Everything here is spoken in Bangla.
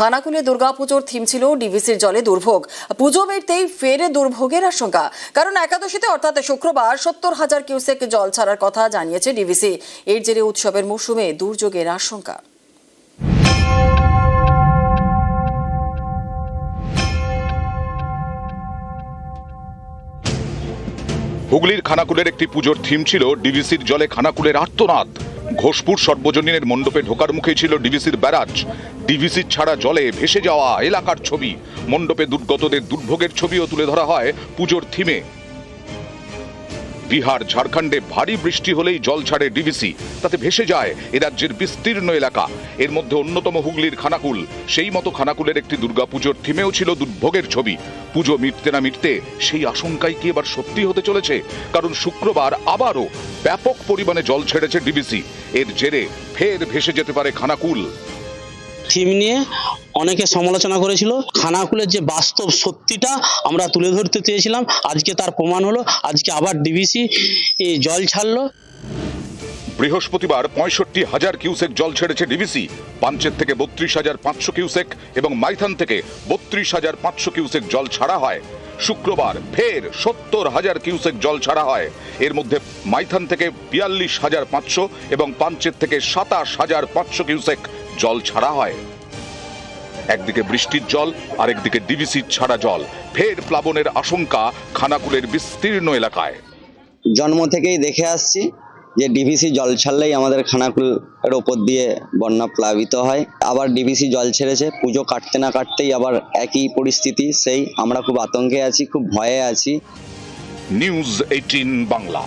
খানাকুলে দুর্গাপুজোর থিম ছিল ডিভিসির জলে দুর্ভোগ। পুজো মিটতেই ফেরে দুর্ভোগের আশঙ্কা। কারণ একাদশীতে অর্থাৎ শুক্রবার সত্তর হাজার কিউসেক জল ছাড়ার কথা জানিয়েছে ডিভিসি। এর জেরে উৎসবের মরশুমে দুর্যোগের আশঙ্কা। হুগলির খানাকুলের একটি পুজোর থিম ছিল ডিভিসির জলে খানাকুলের আর্তনাদ। ঘোষপুর সর্বজনীনের মণ্ডপে ঢোকার মুখে ছিল ডিভিসির ব্যারাজ। ডিভিসির ছাড়া জলে ভেসে যাওয়া এলাকার ছবি। মণ্ডপে দুর্গতদের দুর্ভোগের ছবিও তুলে ধরা হয় পুজোর থিমে বিহার, ঝাড়খণ্ডে ভারী বৃষ্টি হলেই জল ছাড়ে ডিভিসি তাতে ভেসে যায় এ রাজ্যের বিস্তীর্ণ এলাকা। এর মধ্যে অন্যতম হুগলির খানাকুল। সেই মতো খানাকুলের একটি দুর্গাপুজোর থিমেও ছিল দুর্ভোগের ছবি। পুজো মিটতে না মিটতে সেই আশঙ্কাই কি এবার সত্যি হতে চলেছে? কারণ শুক্রবার আবারও ব্যাপক পরিমাণে জল ছেড়েছে ডিভিসি এর জেরে ফের ভেসে যেতে পারে খানাকুল। থিম নিয়ে অনেকে সমালোচনা করেছিল, খানাকুলের যে বাস্তব সত্যিটা আমরা তুলে ধরতে চেয়েছিলাম, আজকে তার প্রমাণ হলো, আজকে আবার ডিবিসি জল ছাড়লো। বৃহস্পতিবার পঁয়ষট্টি হাজার কিউসেক জল ছেড়েছে ডিভিসি পাঞ্চের থেকে বত্রিশ হাজার পাঁচশো কিউসেক এবং মাইথান থেকে বত্রিশ হাজার পাঁচশো কিউসেক জল ছাড়া হয়। শুক্রবার ফের সত্তর হাজার কিউসেক জল ছাড়া হয়। এর মধ্যে মাইথান থেকে বিয়াল্লিশ হাজার পাঁচশো এবং পাঞ্চের থেকে সাতাশ হাজার পাঁচশো কিউসেক জল ছাড়া হয়। একদিকে বৃষ্টির জল আরেকদিকে ডিভিসির ছাড়া জল। ফের প্লাবনের আশঙ্কা খানাকুলের বিস্তীর্ণ এলাকায়। জন্ম থেকেই দেখে আসছি যে ডিভিসি জল ছাড়লেই আমাদের খানাকুলের ওপর দিয়ে বন্যা প্লাবিত হয়। আবার ডিভিসি জল ছেড়েছে পুজো কাটতে না কাটতেই আবার একই পরিস্থিতি সেই আমরা খুব আতঙ্কে আছি খুব ভয়ে আছি। News eighteen Bangla.